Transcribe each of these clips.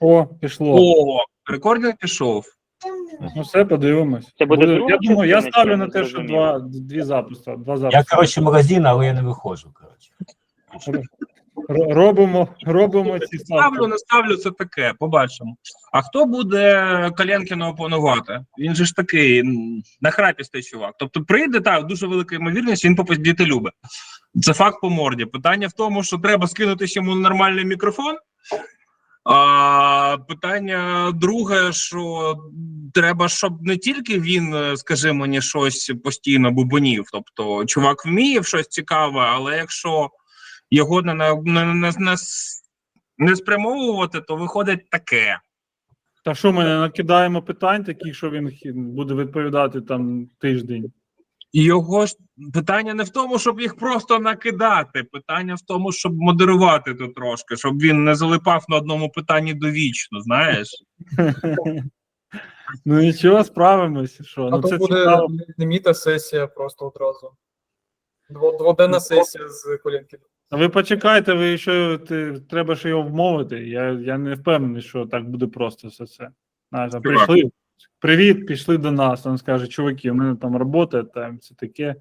О, пішло. О, рекординг пішов. Ну все, подивимось. Це буде друга я думаю, я ставлю на не те, що два, дві записи. Два записи. Я, коротше, магазин, але я не виходжу. Коротше. Робимо, робимо ці Ставлю, ставки. не ставлю, це таке, побачимо. А хто буде Калєнкіна опонувати? Він же ж такий м, нахрапістий чувак. Тобто прийде, так, дуже велика ймовірність, він попиздіти любить. Це факт по морді. Питання в тому, що треба скинути ще йому нормальний мікрофон. А питання друге, що треба, щоб не тільки він, е, скажи мені, щось постійно бубонів. Тобто, чувак вміє щось цікаве, але якщо його не, не, не, не, не, спрямовувати, то виходить таке. Та що ми не накидаємо питань таких, що він буде відповідати там тиждень. І Його ж питання не в тому, щоб їх просто накидати. Питання в тому, щоб модерувати тут трошки, щоб він не залипав на одному питанні довічно. Знаєш, Ну нічого, справимося. Що? А Ну, то це буде цікаво. ліміта сесія просто одразу. Дво- Дводенна сесія з Колєнків. А ви почекайте, ви ще ти, треба ще його вмовити. Я, я не впевнений, що так буде просто все це. Знаєш, прийшли. Привіт, пішли до нас. Він скаже, чуваки, у мене там робота, там все таке.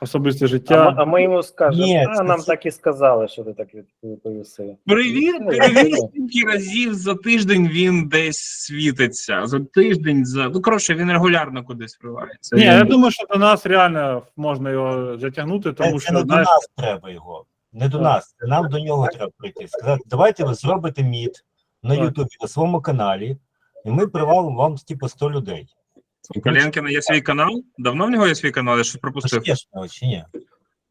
Особисте життя. ми- а ми йому скажемо, Ні, а це- нам це- так і сказали, що ти так від- відповіси. перевір, Ну, ну, скільки разів за тиждень він десь світиться. За тиждень, за ну коротше, він регулярно кудись вривається. Ні, Він- я думаю, що до нас реально можна його затягнути, тому Це, що не до знаєш, нас треба його. Не до Так. нас, це нам до нього треба прийти. Сказати, давайте ви зробите міт на Ютубі, на своєму каналі, і ми привалимо вам типу 100 людей. У Калєнкіна є свій канал. Давно в нього є свій канал, я щось пропустив. Чи ні?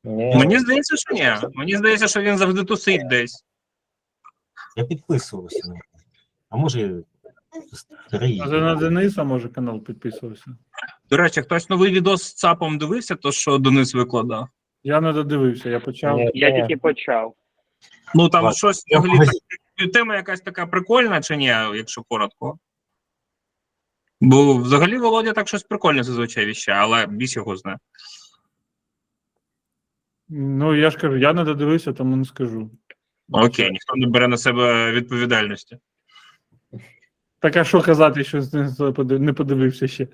Ні. Мені здається, що ні. Мені здається, що він завжди тусить десь. Я підписувався на нього. А може, старий. а на Дениса може канал підписувався. До речі, хтось новий відос з ЦАПом дивився, то що Денис викладав. Я не додивився, я почав. Ні. Я тільки почав. Ну там щось Я взагалі так, тема якась така прикольна, чи ні, якщо коротко. Бо взагалі Володя так щось прикольне зазвичай віщає, але біс його знає. Ну я ж кажу, я не додивився, тому не скажу. Окей, ніхто не бере на себе відповідальності. Так а що казати, що не- не подивився ще?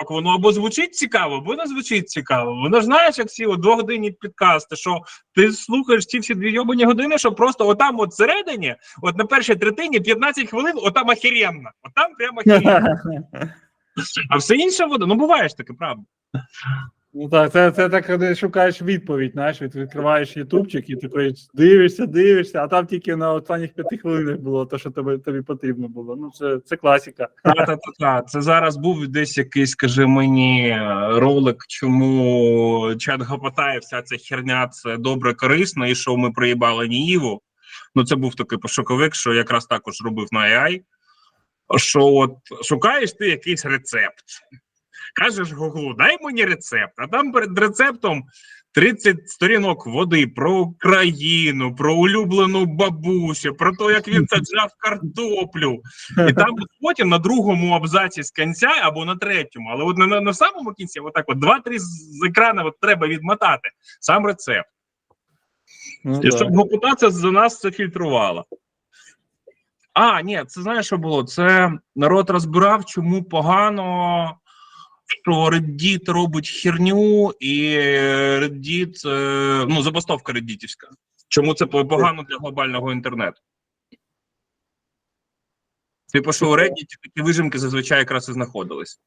Так воно або звучить цікаво, або не звучить цікаво. Воно ж знаєш, як от двогодинні підкасти, що ти слухаєш ці всі дві йобані години, що просто отам, от всередині, от на першій третині 15 хвилин, отам охеренно. Отам прямо охеренно. А все інше воно, ну буває ж таке, правда. Ну так, це, це так, коли шукаєш відповідь, знаєш, відкриваєш ютубчик і такий дивишся, дивишся, а там тільки на останніх п'яти хвилинах було те, що тобі, тобі потрібно було. Ну, це, це класика. Та-та-та-та. Це зараз був десь якийсь, скажи мені, ролик, чому чат гопотає, вся ця херня це добре, корисно, і що ми приїбали Ніїву. Ну, це був такий пошуковик, що якраз також робив на AI. Що от шукаєш ти якийсь рецепт. Кажеш Гуглу, дай мені рецепт, а там перед рецептом 30 сторінок води про Україну, про улюблену бабусю, про те, як він саджав картоплю. І там от потім на другому абзаці з кінця або на третьому, але от на, на, на самому кінці, отак от два-три з екрана от треба відмотати. Сам рецепт. Ну, І щоб гопутація за нас це фільтрувала. А, ні, це знаєш, що було? Це народ розбирав, чому погано, що Reddit робить херню, і Reddit, е, ну, забастовка реддітівська. Чому це погано для глобального інтернету? Типу, що у Reddit такі вижимки зазвичай якраз і знаходились.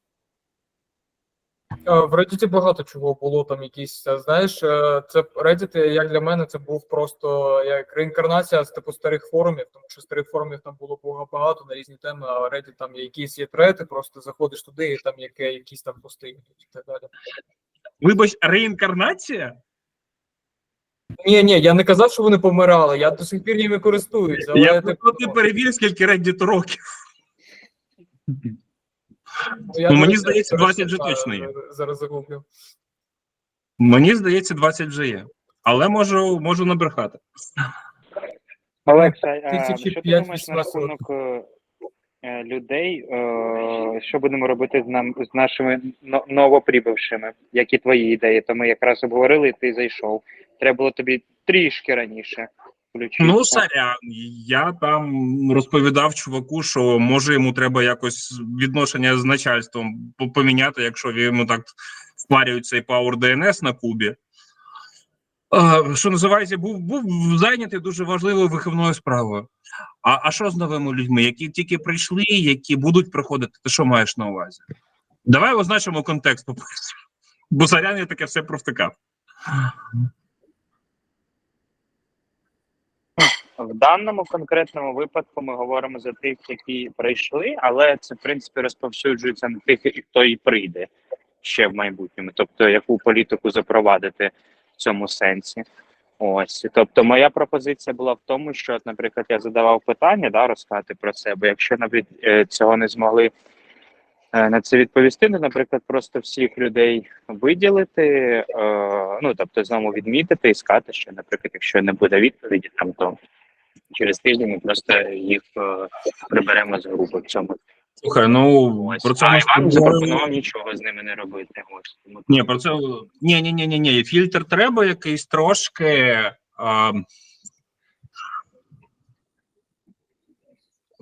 А, В Reddit багато чого було там якісь, знаєш, е, це Reddit, як для мене, це був просто як реінкарнація з типу старих форумів, тому що старих форумів там було багато на різні теми, а Reddit там є якісь є трети, просто заходиш туди і там яке, якісь там пости і так далі. Вибач, реінкарнація? Ні, ні, я не казав, що вони помирали, я до сих пір ними користуюсь, але Я типу, просто ти перевір, скільки Reddit років. я ну, мені здається, 20 вже точно є. е, Зараз загуглю. Мені здається, 20 вже є. Але можу, можу набрехати. Олекса, а, що ти думаєш на рахунок е, е, людей? е, Що будемо робити з нам з нашими но- новоприбившими? Які твої ідеї? То ми якраз обговорили, і ти зайшов. Треба було тобі трішки раніше. Включити. Ну, сорян, я там розповідав чуваку, що може йому треба якось відношення з начальством поміняти, якщо йому так впарюють цей Power DNS на кубі. Що називається, був, був зайнятий дуже важливою виховною справою. А, а що з новими людьми, які тільки прийшли, які будуть приходити? Ти що маєш на увазі? Давай означимо контекст. Бо сорян я таке все провтикав. В даному конкретному випадку ми говоримо за тих, які прийшли, але це в принципі розповсюджується на тих, хто і прийде ще в майбутньому. Тобто, яку політику запровадити в цьому сенсі. Ось, тобто, моя пропозиція була в тому, що, наприклад, я задавав питання, да, розказати про себе. Якщо навіть е, цього не змогли е, на це відповісти, то, наприклад, просто всіх людей виділити, е, ну тобто знову відмітити і сказати, що, наприклад, якщо не буде відповіді, там то через тиждень ми просто їх е, приберемо з групи в цьому. Слухай, ну Ось. про це а Іван запропонував нічого з ними не робити. Ось Ні, про це ні, ні, ні, ні, ні. Фільтр треба якийсь трошки. А...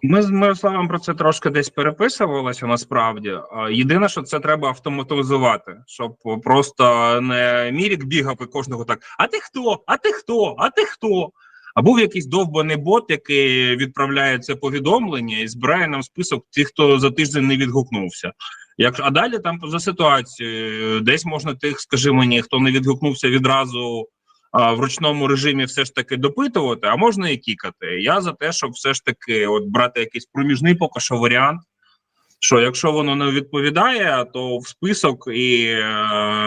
Ми з Мирославом про це трошки десь переписувалися насправді. Єдине, що це треба автоматизувати, щоб просто не мірік бігав і кожного так: а ти хто? А ти хто? А ти хто? А був якийсь довбаний бот, який відправляє це повідомлення і збирає нам список тих, хто за тиждень не відгукнувся. Як а далі там за ситуацією, десь можна тих, скажи мені, хто не відгукнувся відразу а, в ручному режимі, все ж таки допитувати, а можна і кікати. Я за те, щоб все ж таки от брати якийсь проміжний поки що варіант. Що якщо воно не відповідає, то в список і е,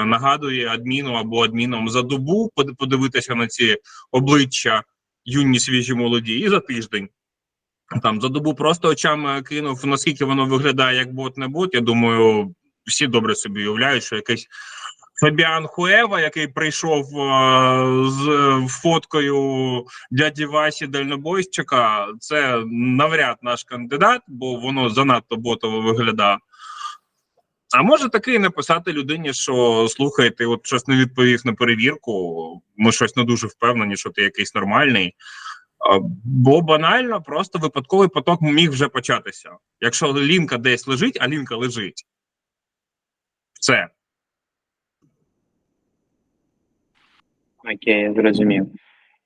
нагадує адміну або адміном за добу под- подивитися на ці обличчя юні свіжі молоді, і за тиждень. Там за добу просто очами кинув, наскільки воно виглядає як бот не бот. Я думаю, всі добре собі уявляють, що якийсь Фабіан Хуева, який прийшов е, з фоткою дяді Васі дальнобойщика, це навряд наш кандидат, бо воно занадто ботово виглядає. А може таки написати людині, що слухайте, от щось не відповів на перевірку. Ми щось не дуже впевнені, що ти якийсь нормальний. Бо банально просто випадковий поток міг вже початися. Якщо лінка десь лежить, а лінка лежить. Все. Окей, зрозумів.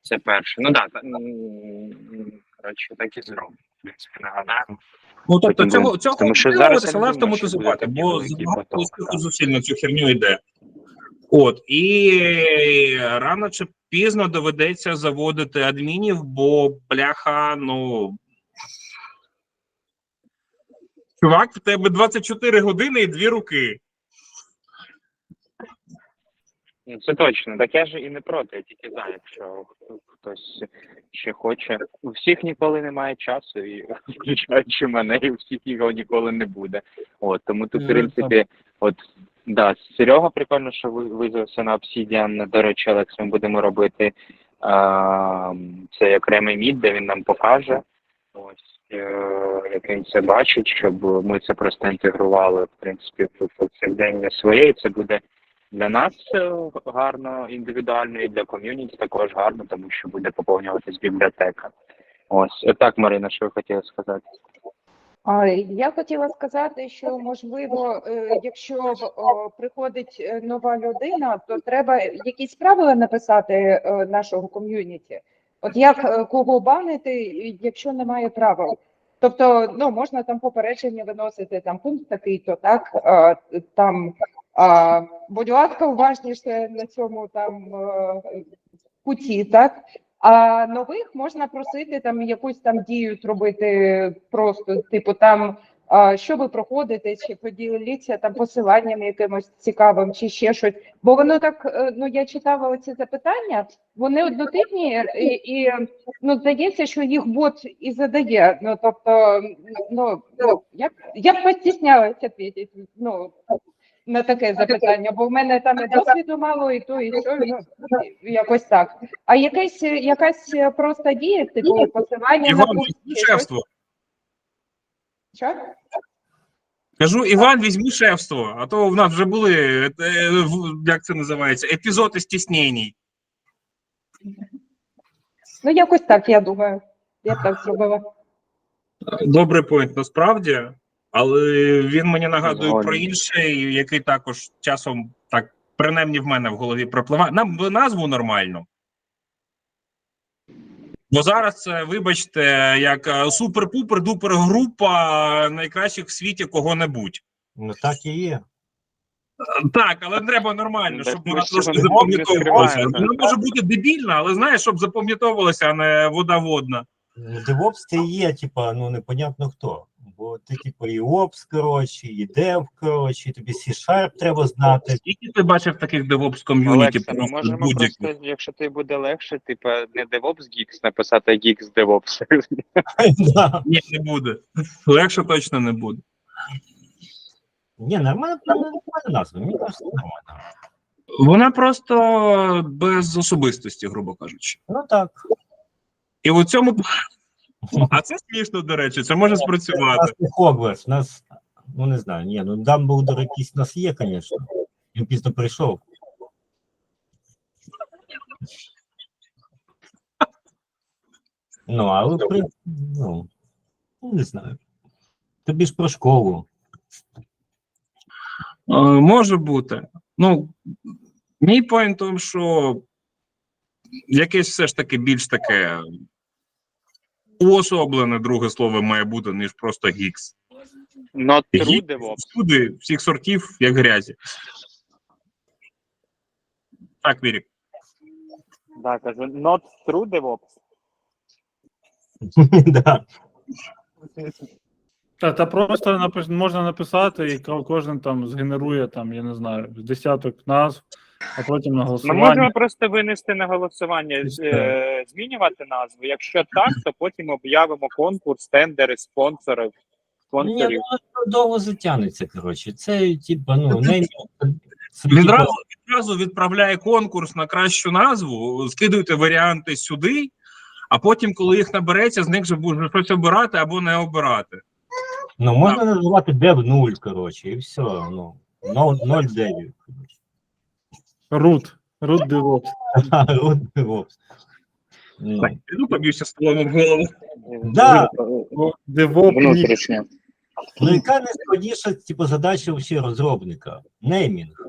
Це перше. Ну так, та, м, коротше, так і зробимо. В принципі, нагадаємо. Ну тобто Потім цього цього тому що зараз але автоматизувати, бо поток, зусиль на цю херню йде. От і рано чи пізно доведеться заводити адмінів, бо бляха, ну. Чувак, в тебе 24 години і дві руки. Ну, це точно. Так я ж і не проти, я тільки за, якщо хтось ще хоче. У всіх ніколи немає часу, і включаючи мене, і у всіх його ніколи не буде. От тому тут, в Ну, принципі, от да, Серега прикольно, що ви визвався на Obsidian. До речі, Олекс, ми будемо робити а, цей окремий мід, де він нам покаже. Ось е, як він це бачить, щоб ми це просто інтегрували в принципі в повсякдення своє. І це буде для нас е, гарно індивідуально, і для ком'юніті також гарно, тому що буде поповнюватись бібліотека. Ось так, Марина, що ви хотіли сказати? Я хотіла сказати, що можливо, е, якщо приходить е, нова людина, то треба якісь правила написати е, нашого ком'юніті. От як е, кого банити, якщо немає правил. Тобто, ну можна там попередження виносити, там пункт такий, то так там, будь ласка, уважніше на цьому там е, куті, так а нових можна просити там якусь там дію зробити просто, типу там, що ви проходите, чи поділіться там посиланням якимось цікавим, чи ще щось. Бо воно так, е, ну я читала оці запитання, вони однотипні, і, і ну здається, що їх бот і задає. Ну тобто, ну, я б я б постіснялася відповідати, ну. На таке запитання, бо в мене там і досвіду мало, і то, і що, ну, якось так. А якась, якась просто дія, типу посилання на Іван, курс, візьми чи щось? шефство. Що? Кажу, Іван, візьми шефство, а то в нас вже були, е, в- як це називається, епізоди стіснень. Ну, якось так, я думаю. Я б так зробила. Добрий поінт насправді, але він мені нагадує Згоден. про інший, який також часом так принаймні в мене в голові пропливає. Нам би назву нормально. Бо зараз це, вибачте, як е, супер-пупер-дупер група найкращих в світі кого-небудь. Ну так і є. Так, але треба нормально, щоб ми вона трошки запам'ятовувалася. Вона може бути дебільна, але знаєш, щоб запам'ятовувалася, а не вода водна. Ну, DevOps це є, типа, ну непонятно хто. Бо ти, типу, і Ops, коротше, і Dev, коротше, і тобі C-Sharp треба знати. Скільки ти бачив таких DevOps ком'юніті? Олекса, ми просто можемо будь-яких? просто, якщо тобі буде легше, типу, не DevOps Geeks написати, а Geeks DevOps. Да. Ні, не буде. Легше точно не буде. Ні, нормально, нормальна назва, мені кажется, нормально. Вона просто без особистості, грубо кажучи. Ну так. І у цьому. А це смішно, до речі, це може У нас спрацювати. не Хогвартс, нас, ну не знаю, ні, ну Дамблдор якийсь у нас є, звісно. Він пізно прийшов. Ну, але принципі, ну, ну, не знаю. Тобі ж про школу. Е, Може бути. Ну, мій поінт в тому, що якесь все ж таки більш таке уособлене друге слово має бути, ніж просто гікс. Not true Geeks DevOps. Всюди, всіх сортів, як грязі. Так, Вірік. Да, кажу, not true DevOps. Да. Та, та просто напиш, можна написати, і ко- кожен там згенерує там, я не знаю, з десяток назв, а потім на Ми можемо просто винести на голосування, е, змінювати назву. Якщо так, то потім об'явимо конкурс, тендери, спонсори, Ні, спонсорів. ну це довго затягнеться, коротше. Це, типа, ну, не... Відразу, відразу відправляє конкурс на кращу назву, скидуйте варіанти сюди, а потім, коли їх набереться, з них же буде щось обирати або не обирати. Ну, можна називати Dev 0, коротше, і все. Ну, 0 девів. Рут. Рут DevOps. Root DevOps. Ну, Так, піду поб'юся столом об голову. Да. Внутрішньо. Ну, яка найскладніша типу, задача вообще розробника? Неймінг.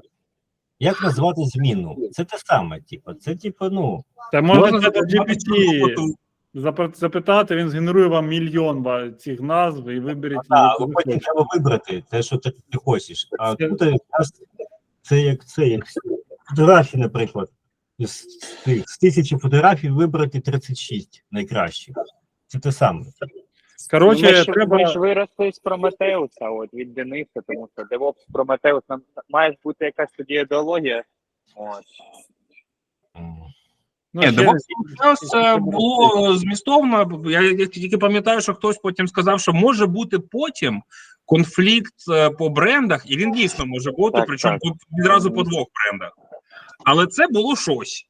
Як назвати зміну? Це те саме, типу. Це типу, ну. Та можна запропонувати GPT запитати, він згенерує вам мільйон цих назв і виберіть. Ви потім хочете. треба вибрати те, що ти, ти хочеш. А Це- тут якраз це як це, як фотографії, наприклад. З, тих- з тисячі фотографій вибрати 36 найкращих. Це те саме. Коротше, ми, ж, треба. ми ж виросли з Прометеуса, от від Дениса, тому що DevOps Прометеус нам має бути якась тоді ідеологія. От. Ну, Ні, DevOps Якраз це було змістовно. Я, я тільки пам'ятаю, що хтось потім сказав, що може бути потім конфлікт е, по брендах, і він дійсно може бути, Так, причому так. відразу по двох брендах. Але це було щось.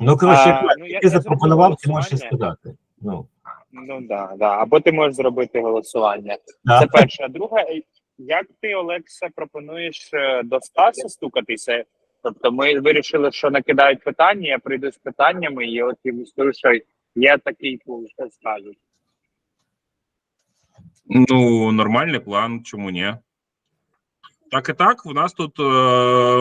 Ну, коротше, А, ну, я- ти я запропонував, зроблю ти можеш і голосування. сказати. Ну, Ну да, да. Або ти можеш зробити голосування. да. Це перше. А друге, як ти, Олекса, пропонуєш е, до Стаса стукатися? Тобто ми вирішили, що накидають питання, я прийду з питаннями, і от я скажу, що є такий пул, що скажуть. Ну, нормальний план, чому ні? Так і так, у нас тут е,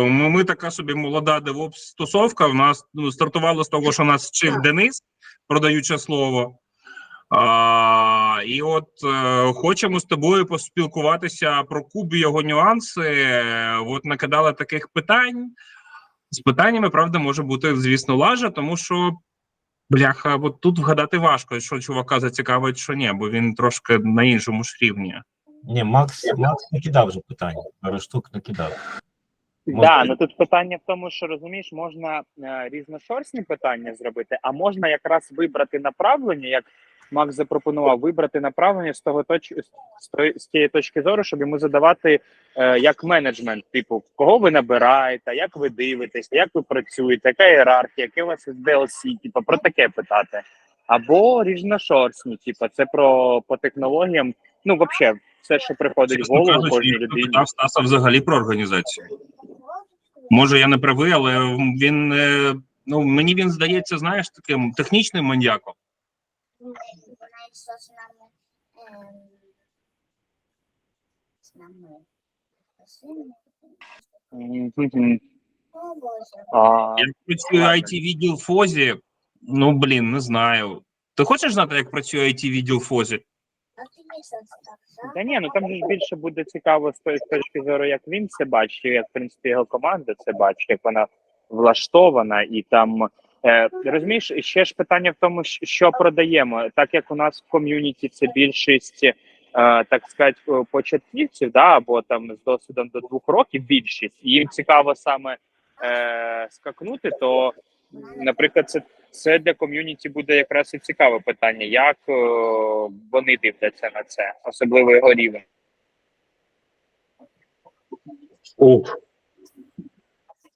ми, ми така собі молода девопс стосовка. У нас ну, стартувало з того, що нас вчив Денис, продаюче слово. А, і от е, хочемо з тобою поспілкуватися про куб і його нюанси. От накидали таких питань. З питаннями, правда, може бути, звісно, лажа, тому що бляха, от тут вгадати важко, що чувака зацікавить, що ні, бо він трошки на іншому ж рівні. Ні, Макс, Макс накидав вже питання. Пару штук накидав. Так, Можна- да, ну тут питання в тому, що розумієш, можна е, різношорстні питання зробити, а можна якраз вибрати направлення, як Макс запропонував, вибрати направлення з того точ... з, тої- з тієї точки зору, щоб йому задавати е, як менеджмент, типу, кого ви набираєте, як ви дивитесь, як ви працюєте, яка ієрархія, яке у вас SDLC, типу, про таке питати. Або різношорстні, типу, це про по технологіям, ну, взагалі, все, що приходить в голову кажучи, кожній людині. питав Стаса взагалі про організацію. Може, я не правий, але він е, ну мені він здається, знаєш, таким технічним маньяком. А, Як працює it відділ ФОЗі, ну блін, не знаю. Ти хочеш знати, як працює it відділ в ФОЗі? Та ні, ну там ж більше буде цікаво з точки зору, як він це бачить, як в принципі його команда це бачить, як вона влаштована, і там е, розумієш, ще ж питання в тому, що продаємо, так як у нас в ком'юніті це більшість. е, Так сказати, початківців, да, або там з досвідом до двох років більшість, і їм цікаво саме е, скакнути, то, наприклад, це, це для ком'юніті буде якраз і цікаве питання, як е, вони дивляться на це, особливо його рівень.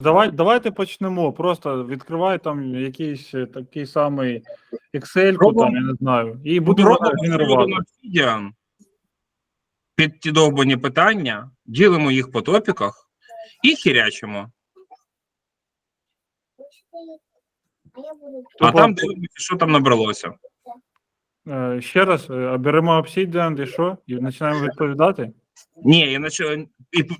Давай, давайте почнемо. Просто відкривай там якийсь е, такий самий Excel, там, я не знаю, і будемо Робимо генерувати. під ті довбані питання, ділимо їх по топіках і хірячимо. А я там дивимося, що там набралося. Е, Ще раз, е, беремо Obsidian і що? І починаємо відповідати? Ні, іначе і п-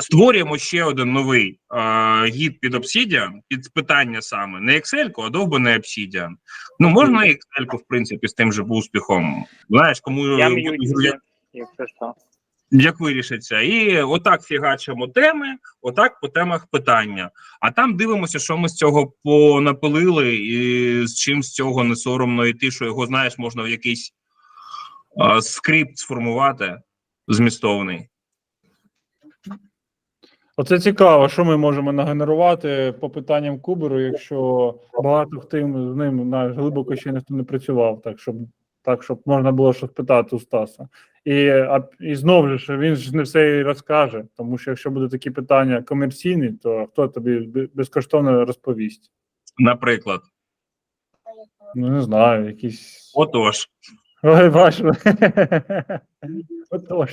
створюємо ще один новий е, гід під Obsidian, під питання саме не Excel, а довбаний Obsidian. Ну можна і Excel, в принципі, з тим же успіхом. Знаєш, кому Я м'ютюся, якщо що. Як вирішиться. І отак фігачимо теми, отак по темах питання. А там дивимося, що ми з цього понапилили, і з чим з цього не соромно йти, що його знаєш, можна в якийсь а, скрипт сформувати змістовний. Оце цікаво, що ми можемо нагенерувати по питанням Куберу, якщо багато хто з ним на глибоко ще ніхто не працював, так щоб так, щоб можна було щось питати у Стаса. І, а, і знову ж він ж не все і розкаже, тому що якщо будуть такі питання комерційні, то хто тобі безкоштовно розповість? Наприклад, Ну не знаю, якісь. отож, Ой, бачу. Отож.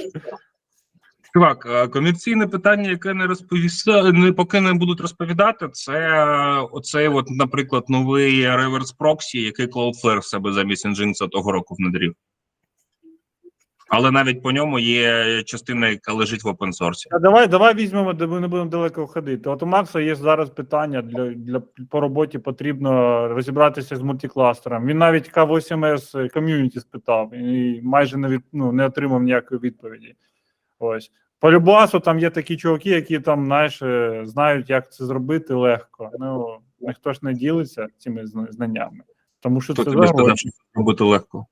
чувак, комерційне питання, яке не розповіса, не поки не будуть розповідати, це оцей, от, наприклад, новий реверс проксі, який Cloudflare в себе замість Nginx того року внедрів. Але навіть по ньому є частина, яка лежить в source. А давай, давай візьмемо, де ми не будемо далеко ходити. От у Макса є зараз питання для, для по роботі потрібно розібратися з мультикластером. Він навіть K8S ком'юніті спитав і майже не від, ну, не отримав ніякої відповіді. Ось. По Любасу там є такі чуваки, які там, знаєш, е, знають, як це зробити легко. Ну, ніхто ж не ділиться цими знаннями. Тому що Хто це тобі сказав, що це робити легко?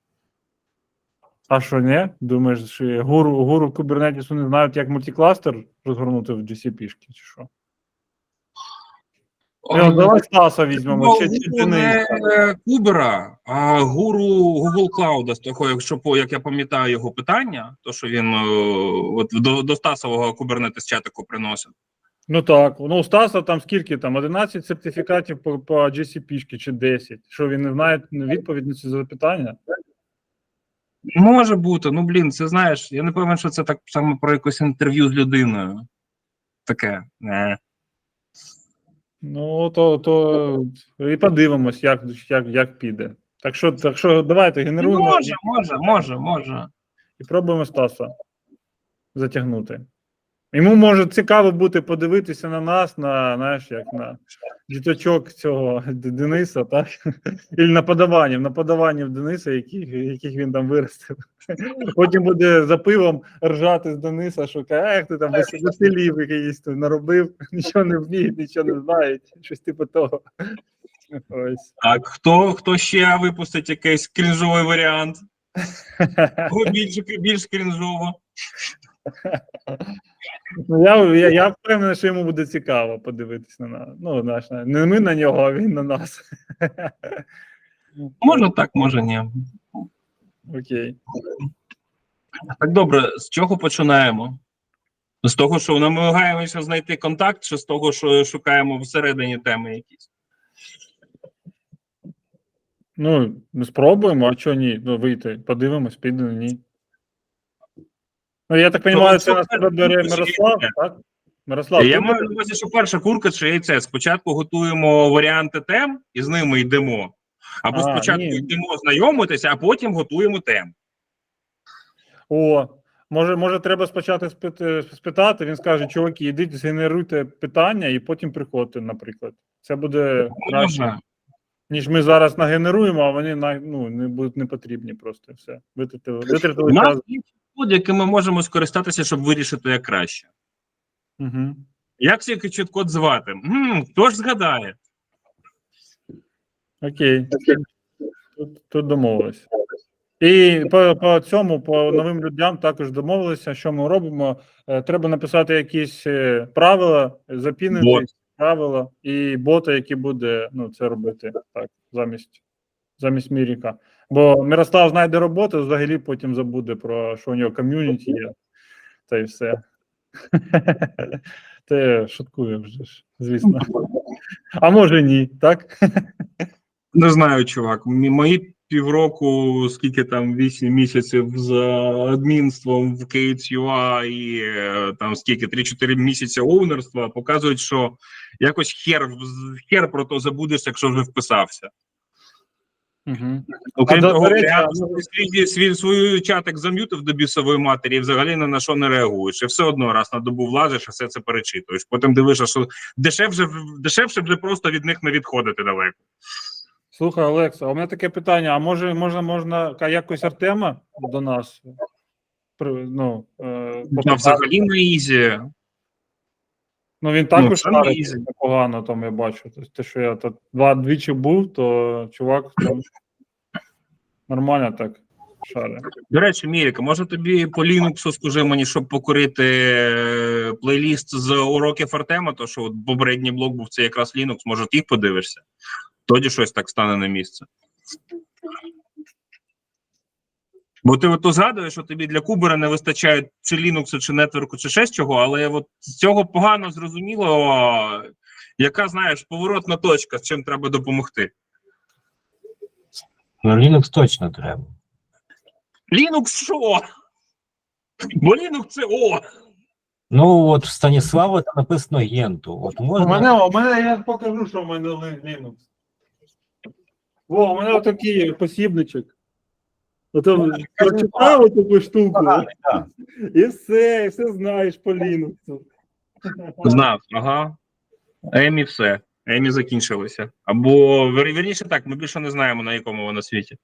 А що, ні? Думаєш, що гуру, гуру Кубернетісу не знають, як мультикластер розгорнути в GCP-шки, чи що? Ну, давай Стаса візьмемо, Ну, чи, чи не Кубера, а гуру Google Cloud, з того, якщо по як я пам'ятаю його питання, то що він е, от до, до Стасового кубернетис чатику приносив. Ну так, ну у Стаса там скільки там? 11 сертифікатів по, по GCP-шки чи 10. Що він не знає відповідь на ці запитання? Може бути, ну блін, це знаєш, я не певен, що це так само про якесь інтерв'ю з людиною. Таке. Не. Ну, то, то і подивимось, як, як, як піде. Так що, так що давайте генеруємо Може, може, може, може. і пробуємо Стаса затягнути. Йому може цікаво бути подивитися на нас, на знаєш, як на діточок цього Дениса, так? І на подаваннів, на подаваннів Дениса, яких, яких він там виростив. Потім буде за пивом ржати з Дениса, що ех, ти там веселів якийсь наробив, нічого не вміють, нічого не знають, щось типу того. Ось. Так, хто, хто ще випустить якийсь крінжовий варіант? Більш, більш крінжово. Ну, я, я, я впевнений, що йому буде цікаво подивитися на нас. Ну, наш, не ми на нього, а він на нас. Може так, може ні. Окей. Так добре, з чого починаємо? З того, що намагаємося знайти контакт, чи з того, що шукаємо всередині теми якісь? Ну, ми спробуємо, а чого ні? Ну, вийти, подивимось, піде, ні. Ну, я так розумію, це на себе бере ну, Мирослав, так? Мирослав, Я маю на увазі, що перша курка чи яйце. Спочатку готуємо варіанти тем і з ними йдемо. Або А, спочатку ні. йдемо знайомитися, а потім готуємо тем. О, може, може, треба спочатку спити, спитати. Він скаже, чуваки, ідіть, згенеруйте питання і потім приходьте, наприклад. Це буде краще, ніж ми зараз нагенеруємо, а вони ну, не будуть не потрібні просто все. Витратили, витратили час. Є підход, яким ми можемо скористатися, щоб вирішити як краще. Угу. Як цей чіткод звати? М, хто ж згадає? Окей. Тут, тут домовились. І по, по цьому, по новим людям також домовилися, що ми робимо. Е, Треба написати якісь е, правила, запінити Бот. правила і бота, який буде ну, це робити так, замість, замість Міріка. Бо Мирослав знайде роботу, взагалі потім забуде про що у нього ком'юніті є. Та й все. Те шуткую вже ж, звісно. А може ні, так? Не знаю, чувак. Мої півроку, скільки там 8 місяців з адмінством в KHUA і е, там скільки 3-4 місяці оунерства показують, що якось хер, хер про то забудеш, якщо вже вписався. Угу. Окрім того, до я свій, свій, свою чатик зам'ютив до бісової матері і взагалі на що не реагуєш. І все одно раз на добу влазиш, і все це перечитуєш. Потім дивишся, що дешевше, дешевше вже просто від них не відходити далеко. Слухай, Олекса, у мене таке питання: а може можна можна якось Артема до нас? Ну, е, взагалі на ізі. Ну він також не непогано, там я бачу. Тобто, те, що я тут два двічі був, то чувак там нормально так шарить. До речі, Міріка, може тобі по Linux скажи мені, щоб покорити е, плейліст з уроків Артема, то що от попередній блок був це якраз Linux, може їх подивишся. Тоді щось так стане на місце. Бо ти от то згадуєш, що тобі для Кубера не вистачає чи Linux, чи нетворку, чи ще з чого, але от з цього погано зрозуміло, яка, знаєш, поворотна точка, з чим треба допомогти. Ну, Linux точно треба. Linux що? Бо Linux це о! Ну, от в Станіслава там написано Генту. От У мене, у мене я покажу, що в мене Linux. О, у мене отакий посібничок. Ото прочитав таку штуку, і все, і все знаєш по Linux. Знав, ага. Емі все. Емі закінчилися. Або вірніше так, ми більше не знаємо, на якому вона світі.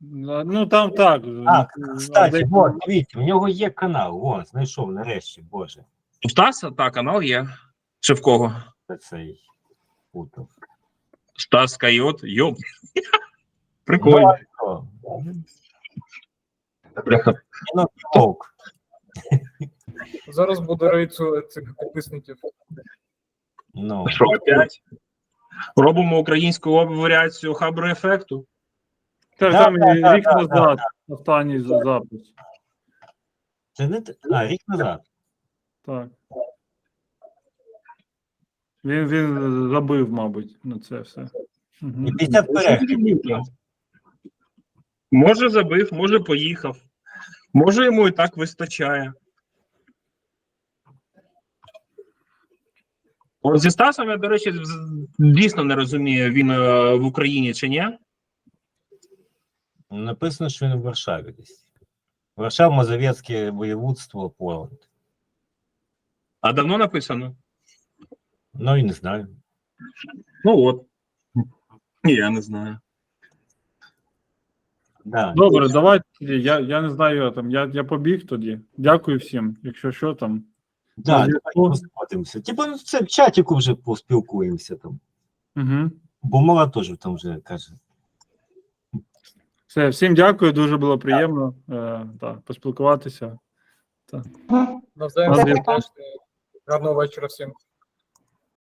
Ну там так. Так, а Кстати, вот, дивіться, в нього є канал. О, знайшов нарешті, боже. У Стаса так, канал є. Чи в кого? Це цей путав. Стас Кайот, йоп. Прикольно. Бляха. ну, толк. Зараз буде рейд цю- цих підписників. Ну, Що опять? Робимо українську варіацію хабру ефекту. Це Да, там да, да, рік да, назад, останній за- запис. це не те- а, рік назад. Так. Він, він забив, мабуть, на це все. Мгм. І 50 переглядів. Може забив, може поїхав. Може йому і так вистачає. От зі Стасом я, до речі, дійсно не розумію, він е, в Україні чи ні. Написано, що він в Варшаві десь. Варшава, Мазовецьке воєводство, Поланд. А давно написано? Ну і не знаю. Ну от. Ні, Я не знаю. Да. Добре, давайте. Я, я не знаю, я там. Я, я побіг тоді. Дякую всім. Якщо що там. Да, давай посмотримося. Ну, це в чатику вже поспілкуємося там. Угу. Бо мала теж там вже каже. Все, всім дякую, дуже було приємно е, так, поспілкуватися. Навзаєм Ладно. Гарного вечора всім.